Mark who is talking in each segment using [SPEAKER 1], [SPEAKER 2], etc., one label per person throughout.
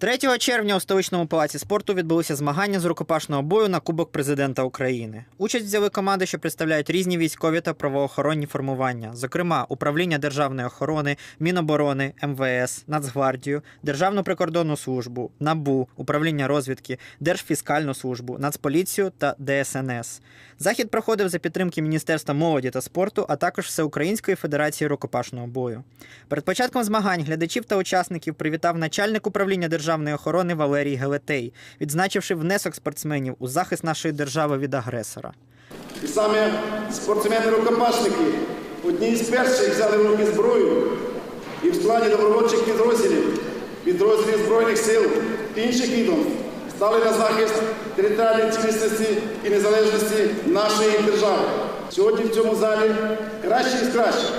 [SPEAKER 1] 3 червня у столичному палаці спорту відбулися змагання з рукопашного бою на Кубок президента України. Участь взяли команди, що представляють різні військові та правоохоронні формування, зокрема управління державної охорони, Міноборони, МВС, Нацгвардію, Державну прикордонну службу, НАБУ, управління розвідки, Держфіскальну службу, Нацполіцію та ДСНС. Захід проходив за підтримки Міністерства молоді та спорту, а також Всеукраїнської федерації рукопашного бою. Перед початком змагань глядачів та учасників привітав начальник управління державної охорони Валерій Гелетей, відзначивши внесок спортсменів у захист нашої держави від агресора.
[SPEAKER 2] І саме спортсмени-рукопашники одні з перших взяли в руки зброю і в складі добровольчих підрозділів, підрозділів Збройних сил та інших відомств стали на захист територіальної цілісності і незалежності нашої держави. Сьогодні в цьому залі кращі з кращих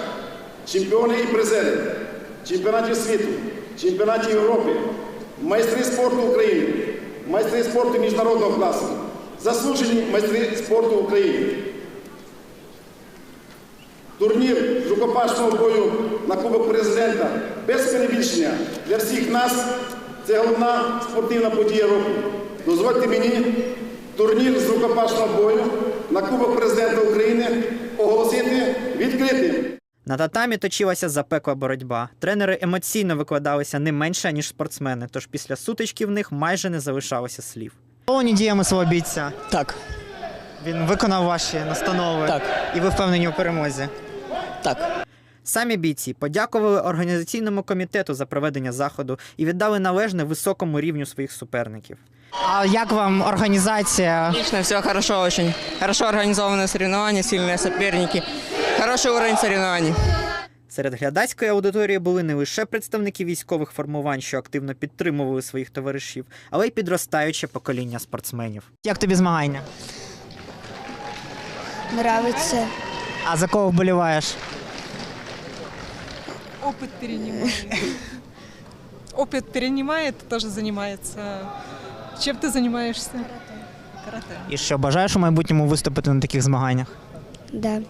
[SPEAKER 2] чемпіони і призери чемпіонатів світу, чемпіонатів Європи, майстри спорту України, майстри спорту міжнародного класу, заслужені майстри спорту України. Турнір з рукопашного бою на Кубок президента без перебільшення для всіх нас це головна спортивна подія року. Дозвольте мені турнір з рукопашного бою на Кубок президента України оголосити відкритим.
[SPEAKER 1] На татамі точилася запекла боротьба. Тренери емоційно викладалися не менше, ніж спортсмени, тож після сутички в них майже не залишалося слів. Повні діями свого бійця.
[SPEAKER 3] Так,
[SPEAKER 1] Він виконав ваші настанови
[SPEAKER 3] Так.
[SPEAKER 1] і ви впевнені у перемозі.
[SPEAKER 3] так.
[SPEAKER 1] Самі бійці подякували організаційному комітету за проведення заходу і віддали належне високому рівню своїх суперників. А як вам організація?
[SPEAKER 4] Отлично, все хорошо очень. Хорошо организованные соревнования, сильные соперники. Хороший уровень соревнований.
[SPEAKER 1] Серед глядацької аудиторії були не лише представники військових формувань, що активно підтримували своїх товаришів, але й підростаюче покоління спортсменів. Як тобі змагання?
[SPEAKER 5] Нравится.
[SPEAKER 1] А за кого вболіваєш?
[SPEAKER 6] опыт перенимает. Опыт перенимает, тоже занимается. Чем ты занимаешься? Карате.
[SPEAKER 1] І що бажаєш у майбутньому виступити на таких змаганнях?
[SPEAKER 5] Да.